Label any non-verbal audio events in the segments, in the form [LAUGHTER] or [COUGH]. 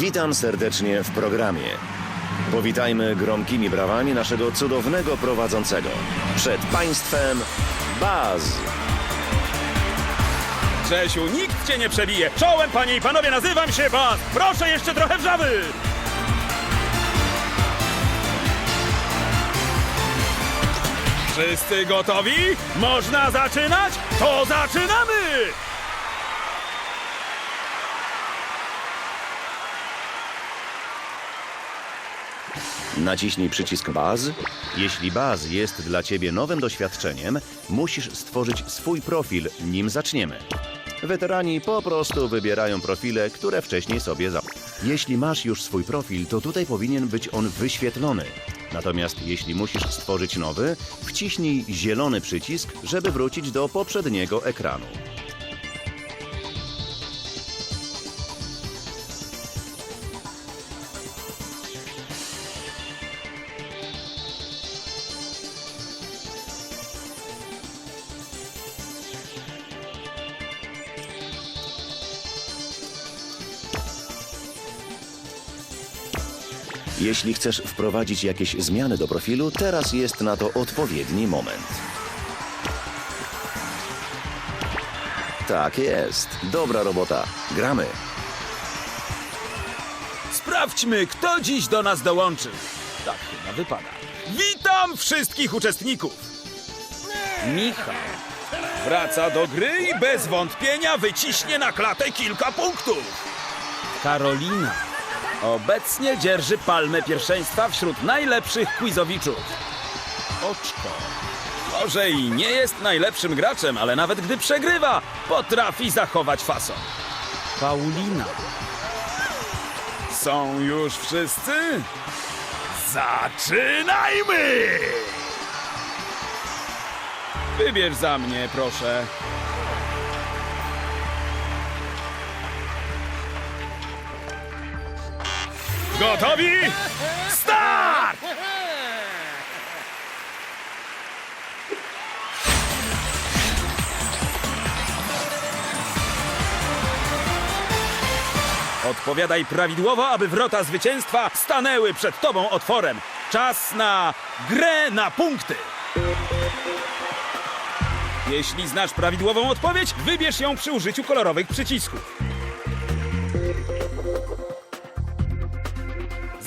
Witam serdecznie w programie. Powitajmy gromkimi brawami naszego cudownego prowadzącego. Przed Państwem Baz. Czesiu, nikt cię nie przebije. Czołem, panie i panowie, nazywam się Baz. Proszę jeszcze trochę wrzawy. Wszyscy gotowi? Można zaczynać? To zaczynamy! Naciśnij przycisk Baz. Jeśli Baz jest dla Ciebie nowym doświadczeniem, musisz stworzyć swój profil, nim zaczniemy. Weterani po prostu wybierają profile, które wcześniej sobie za. Jeśli masz już swój profil, to tutaj powinien być on wyświetlony. Natomiast jeśli musisz stworzyć nowy, wciśnij zielony przycisk, żeby wrócić do poprzedniego ekranu. Jeśli chcesz wprowadzić jakieś zmiany do profilu, teraz jest na to odpowiedni moment. Tak jest. Dobra robota. Gramy. Sprawdźmy, kto dziś do nas dołączy. Tak chyba wypada. Witam wszystkich uczestników. Michał wraca do gry i bez wątpienia wyciśnie na klatę kilka punktów. Karolina obecnie dzierży palmę pierwszeństwa wśród najlepszych quizowiczów. Oczko. Może i nie jest najlepszym graczem, ale nawet gdy przegrywa, potrafi zachować fason. Paulina. Są już wszyscy? Zaczynajmy! Wybierz za mnie, proszę. Gotowi? Start! Odpowiadaj prawidłowo, aby wrota zwycięstwa stanęły przed tobą otworem. Czas na grę na punkty. Jeśli znasz prawidłową odpowiedź, wybierz ją przy użyciu kolorowych przycisków.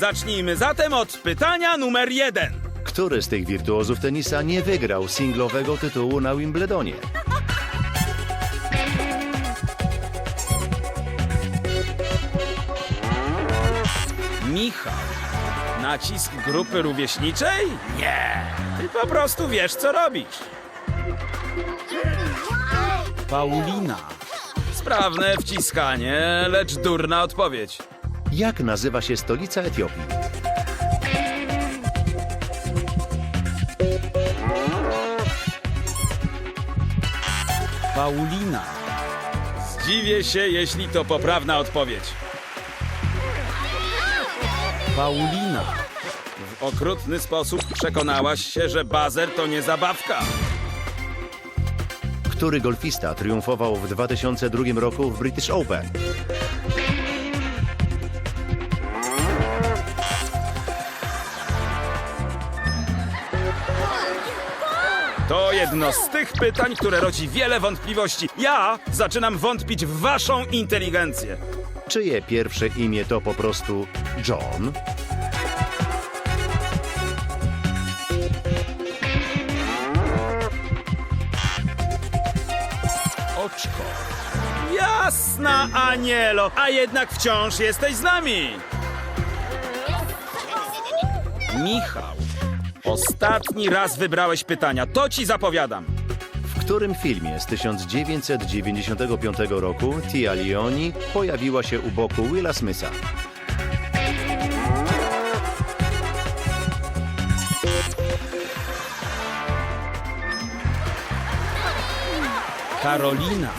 Zacznijmy zatem od pytania numer jeden. Który z tych wirtuozów tenisa nie wygrał singlowego tytułu na Wimbledonie? Michał. Nacisk grupy rówieśniczej? Nie. Ty po prostu wiesz, co robisz. Paulina. Sprawne wciskanie, lecz durna odpowiedź. Jak nazywa się stolica Etiopii? Paulina. Zdziwię się, jeśli to poprawna odpowiedź. Paulina. W okrutny sposób przekonałaś się, że bazer to nie zabawka. Który golfista triumfował w 2002 roku w British Open? To jedno z tych pytań, które rodzi wiele wątpliwości. Ja zaczynam wątpić w waszą inteligencję. Czyje pierwsze imię to po prostu John? Oczko. Jasna, Anielo, a jednak wciąż jesteś z nami. Michał, ostatni raz wybrałeś pytania, to ci zapowiadam. W którym filmie z 1995 roku Tia Leoni pojawiła się u boku Willa Smitha? Karolina.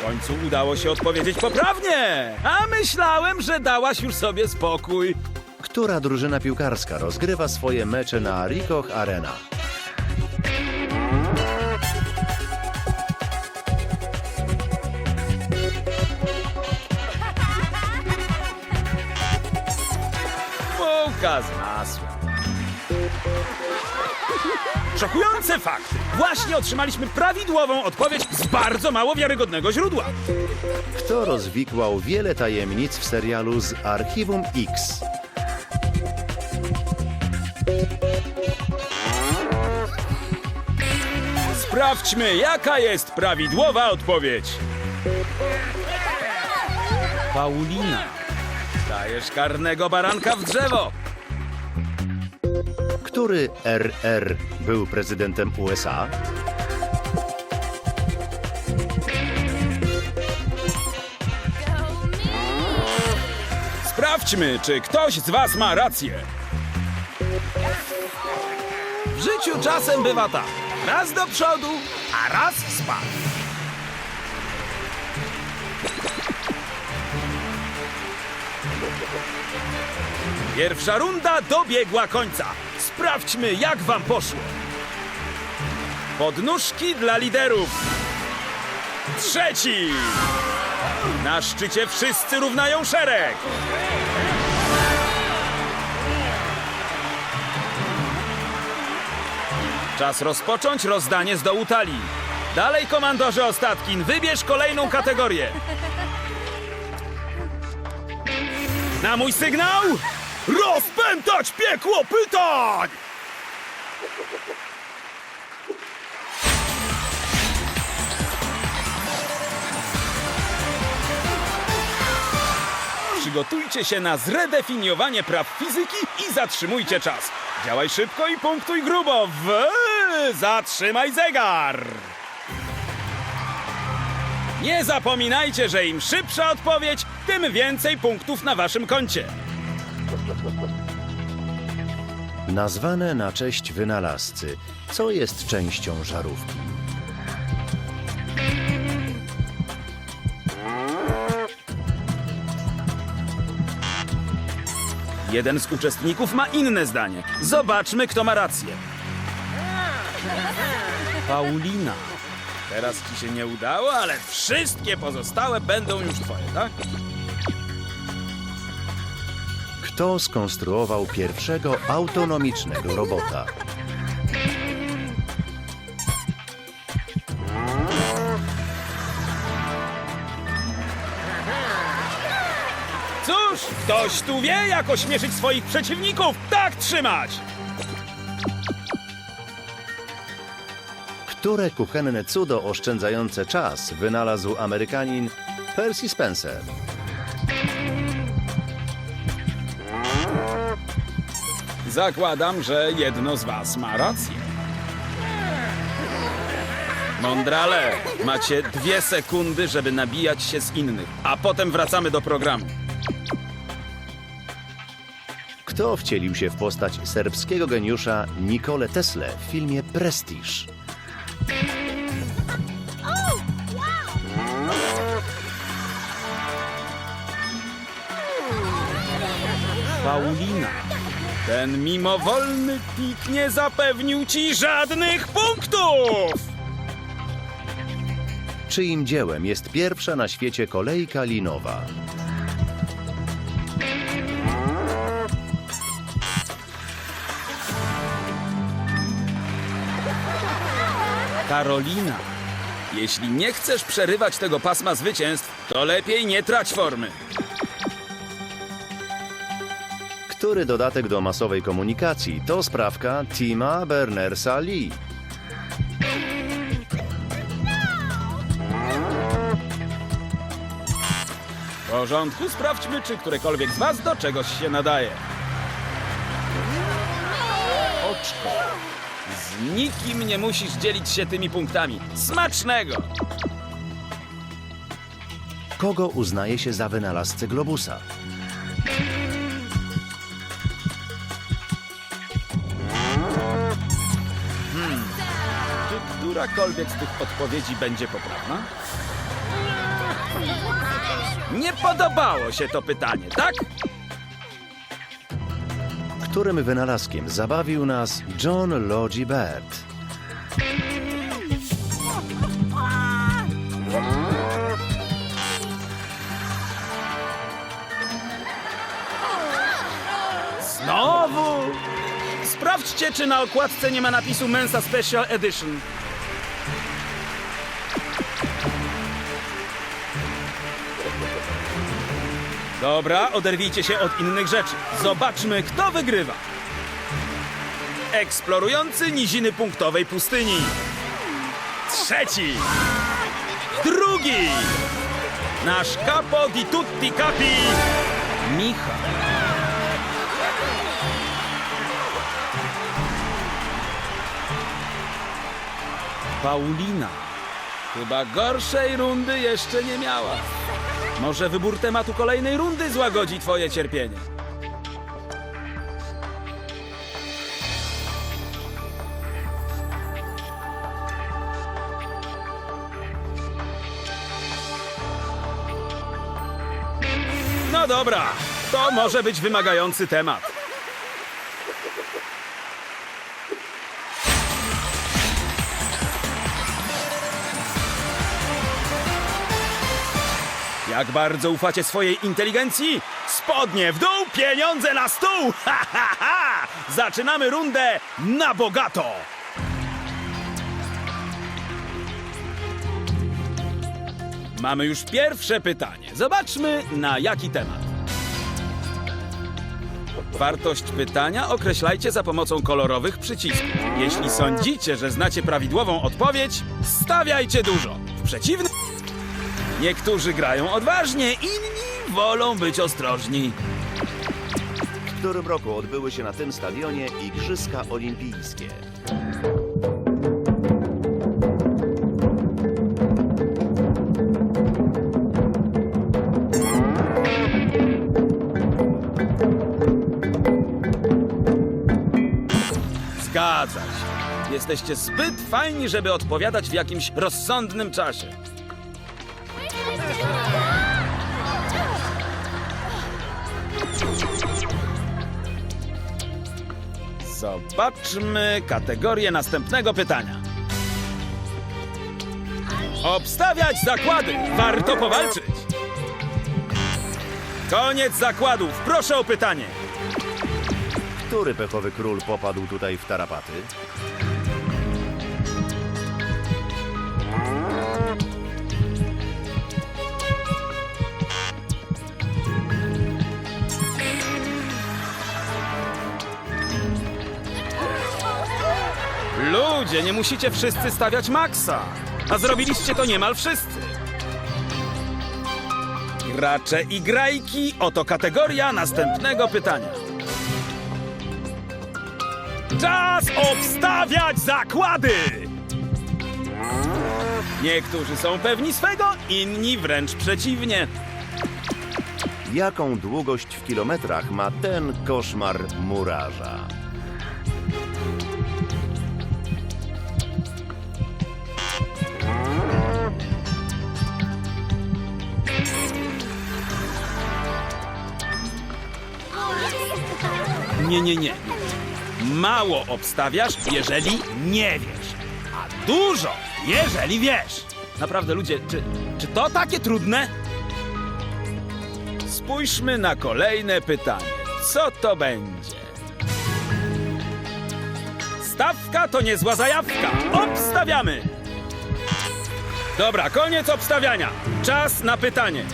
W końcu udało się odpowiedzieć poprawnie. A myślałem, że dałaś już sobie spokój. Która drużyna piłkarska rozgrywa swoje mecze na Rikoch Arena? Woda z masłem. Szokujące fakty. Właśnie otrzymaliśmy prawidłową odpowiedź z bardzo mało wiarygodnego źródła. Kto rozwikłał wiele tajemnic w serialu z Archiwum X? Sprawdźmy, jaka jest prawidłowa odpowiedź. Paulina. Dajesz karnego baranka w drzewo. Który RR był prezydentem USA? Sprawdźmy, czy ktoś z was ma rację. W życiu czasem bywa tak. Raz do przodu, a raz w. Pierwsza runda dobiegła końca. Sprawdźmy, jak wam poszło. Podnóżki dla liderów. Trzeci. Na szczycie wszyscy równają szereg. Czas rozpocząć rozdanie z dołu talii. Dalej, komandorze Ostatkin, wybierz kolejną kategorię. Na mój sygnał rozpętać piekło pytań! Przygotujcie się na zredefiniowanie praw fizyki i zatrzymujcie czas. Działaj szybko i punktuj grubo. W... Zatrzymaj zegar! Nie zapominajcie, że im szybsza odpowiedź, tym więcej punktów na waszym koncie. Nazwane na cześć wynalazcy. Co jest częścią żarówki? Jeden z uczestników ma inne zdanie. Zobaczmy, kto ma rację. Paulina. Teraz ci się nie udało, ale wszystkie pozostałe będą już twoje, tak? Kto skonstruował pierwszego autonomicznego robota? Cóż, ktoś tu wie, jak ośmieszyć swoich przeciwników. Tak trzymać! Które kuchenne cudo oszczędzające czas wynalazł Amerykanin Percy Spencer? Zakładam, że jedno z was ma rację. Mądrale, macie dwie sekundy, żeby nabijać się z innych, a potem wracamy do programu. Kto wcielił się w postać serbskiego geniusza Nikole Tesla w filmie Prestiż? Paulina. Ten mimowolny pik nie zapewnił ci żadnych punktów! Czyim dziełem jest pierwsza na świecie kolejka linowa? Karolina. Jeśli nie chcesz przerywać tego pasma zwycięstw, to lepiej nie trać formy. Który dodatek do masowej komunikacji to sprawka Tima Berners-Lee? W porządku, sprawdźmy, czy którekolwiek z was do czegoś się nadaje. Z nikim nie musisz dzielić się tymi punktami. Smacznego! Kogo uznaje się za wynalazcę globusa? Czy którakolwiek z tych odpowiedzi będzie poprawna? Nie podobało się to pytanie, tak? Którym wynalazkiem zabawił nas John Logie Baird? Znowu Sprawdźcie, czy na okładce nie ma napisu Mensa Special Edition. Dobra, oderwijcie się od innych rzeczy. Zobaczmy, kto wygrywa. Eksplorujący niziny punktowej pustyni. Trzeci. Drugi. Nasz capo di tutti capi. Michał. Paulina. Chyba gorszej rundy jeszcze nie miała. Może wybór tematu kolejnej rundy złagodzi twoje cierpienie. No dobra, to może być wymagający temat. Jak bardzo ufacie swojej inteligencji? Spodnie w dół, pieniądze na stół! [LAUGHS] Ha, ha, ha! Zaczynamy rundę na bogato! Mamy już pierwsze pytanie. Zobaczmy na jaki temat. Wartość pytania określajcie za pomocą kolorowych przycisków. Jeśli sądzicie, że znacie prawidłową odpowiedź, stawiajcie dużo. W przeciwnym Niektórzy grają odważnie, inni wolą być ostrożni. W którym roku odbyły się na tym stadionie Igrzyska Olimpijskie? Zgadza się. Jesteście zbyt fajni, żeby odpowiadać w jakimś rozsądnym czasie. Zobaczmy kategorię następnego pytania. Obstawiać zakłady! Warto powalczyć! Koniec zakładów! Proszę o pytanie! Który pechowy król popadł tutaj w tarapaty? Ludzie, nie musicie wszyscy stawiać maksa. A zrobiliście to niemal wszyscy. Gracze i grajki, oto kategoria następnego pytania. Czas obstawiać zakłady! Niektórzy są pewni swego, inni wręcz przeciwnie. Jaką długość w kilometrach ma ten koszmar murarza? Nie, nie, nie. Mało obstawiasz, jeżeli nie wiesz. A dużo, jeżeli wiesz. Naprawdę, ludzie, czy, czy to takie trudne? Spójrzmy na kolejne pytanie. Co to będzie? Stawka to niezła zajawka. Obstawiamy! Dobra, koniec obstawiania. Czas na pytanie.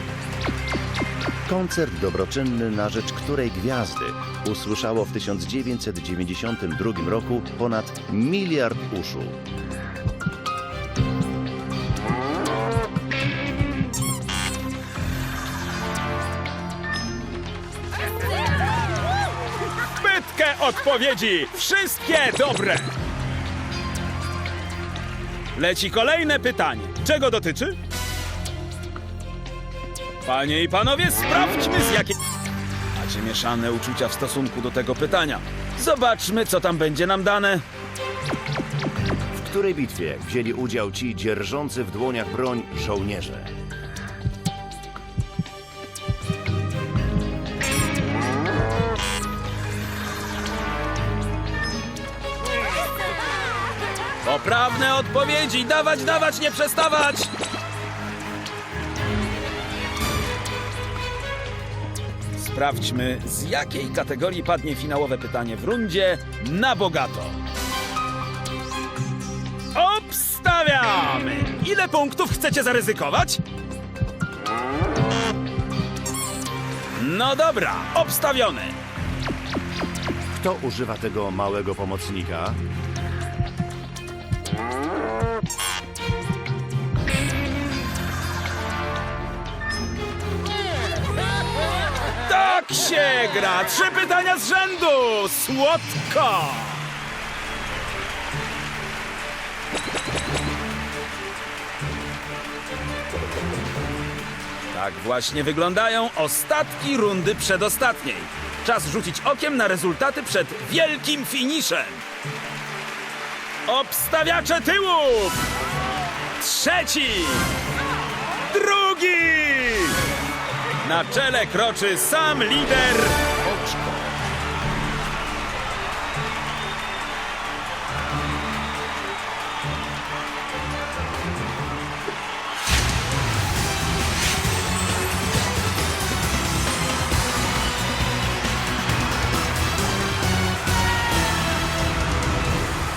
Koncert dobroczynny na rzecz której gwiazdy usłyszało w 1992 roku ponad miliard uszu. Pytkę odpowiedzi! Wszystkie dobre! Leci kolejne pytanie. Czego dotyczy? Panie i panowie, sprawdźmy z jakiej... Macie mieszane uczucia w stosunku do tego pytania. Zobaczmy, co tam będzie nam dane. W której bitwie wzięli udział ci dzierżący w dłoniach broń żołnierze? Poprawne odpowiedzi! Dawać, dawać, nie przestawać! Sprawdźmy, z jakiej kategorii padnie finałowe pytanie w rundzie na bogato. Obstawiamy! Ile punktów chcecie zaryzykować? No dobra, obstawiony. Kto używa tego małego pomocnika? Tak się gra! Trzy pytania z rzędu! Słodko! Tak właśnie wyglądają ostatki rundy przedostatniej. Czas rzucić okiem na rezultaty przed wielkim finiszem. Obstawiacze tyłów! Trzeci! Drugi! Na czele kroczy sam lider.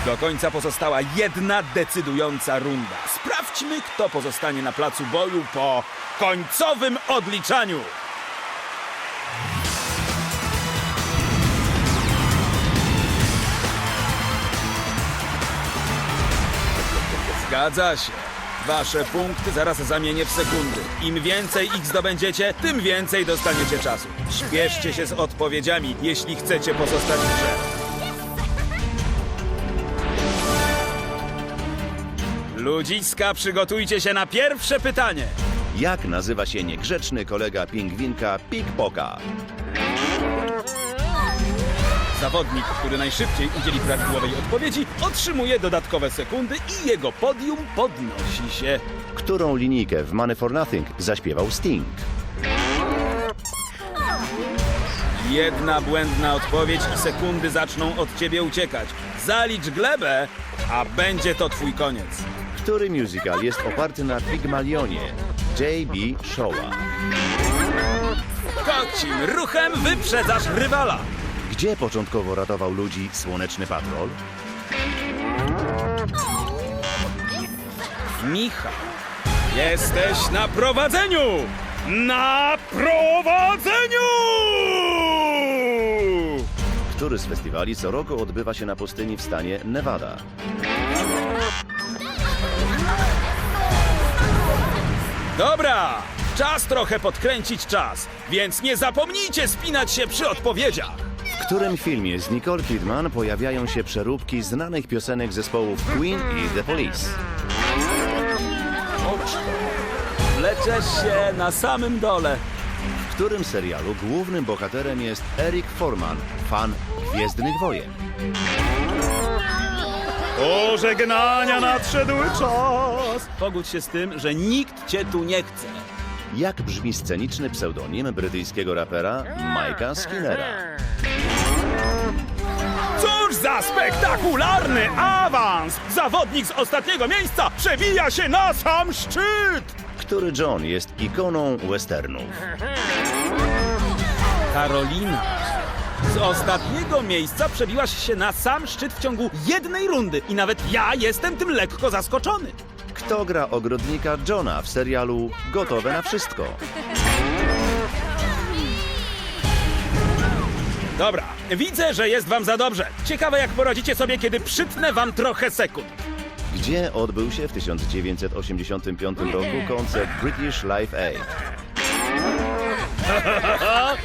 Do końca pozostała jedna decydująca runda. Sprawdźmy, kto pozostanie na placu boju po końcowym odliczaniu. Zgadza się. Wasze punkty zaraz zamienię w sekundy. Im więcej ich zdobędziecie, tym więcej dostaniecie czasu. Śpieszcie się z odpowiedziami, jeśli chcecie pozostać w grze. Ludziska, przygotujcie się na pierwsze pytanie. Jak nazywa się niegrzeczny kolega pingwinka Pikpoka? Zawodnik, który najszybciej udzieli prawidłowej odpowiedzi, otrzymuje dodatkowe sekundy i jego podium podnosi się. Którą linijkę w Money for Nothing zaśpiewał Sting? Jedna błędna odpowiedź i sekundy zaczną od ciebie uciekać. Zalicz glebę, a będzie to twój koniec. Który musical jest oparty na Pygmalionie? J.B. Showa. Kocim ruchem wyprzedzasz rywala. Gdzie początkowo ratował ludzi Słoneczny Patrol? Michał, jesteś na prowadzeniu! Na prowadzeniu! Który z festiwali co roku odbywa się na pustyni w stanie Nevada? Dobra, czas trochę podkręcić czas, więc nie zapomnijcie spinać się przy odpowiedziach. W którym filmie z Nicole Kidman pojawiają się przeróbki znanych piosenek zespołów Queen i The Police? Leczesz się na samym dole. W którym serialu głównym bohaterem jest Eric Forman, fan Gwiezdnych Wojen? Pożegnania nadszedł czas. Pogódź się z tym, że nikt cię tu nie chce. Jak brzmi sceniczny pseudonim brytyjskiego rapera Mike'a Skinnera? Cóż za spektakularny awans! Zawodnik z ostatniego miejsca przebija się na sam szczyt! Który John jest ikoną westernów? Karolina. Z ostatniego miejsca przebiłaś się na sam szczyt w ciągu jednej rundy i nawet ja jestem tym lekko zaskoczony. Kto gra ogrodnika Johna w serialu Gotowe na wszystko? Dobra, widzę, że jest wam za dobrze. Ciekawe jak poradzicie sobie, kiedy przytnę wam trochę sekund. Gdzie odbył się w 1985 roku koncert British Live Aid?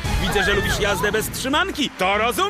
[LAUGHS] Widzę, że lubisz jazdę bez trzymanki. To rozumiem.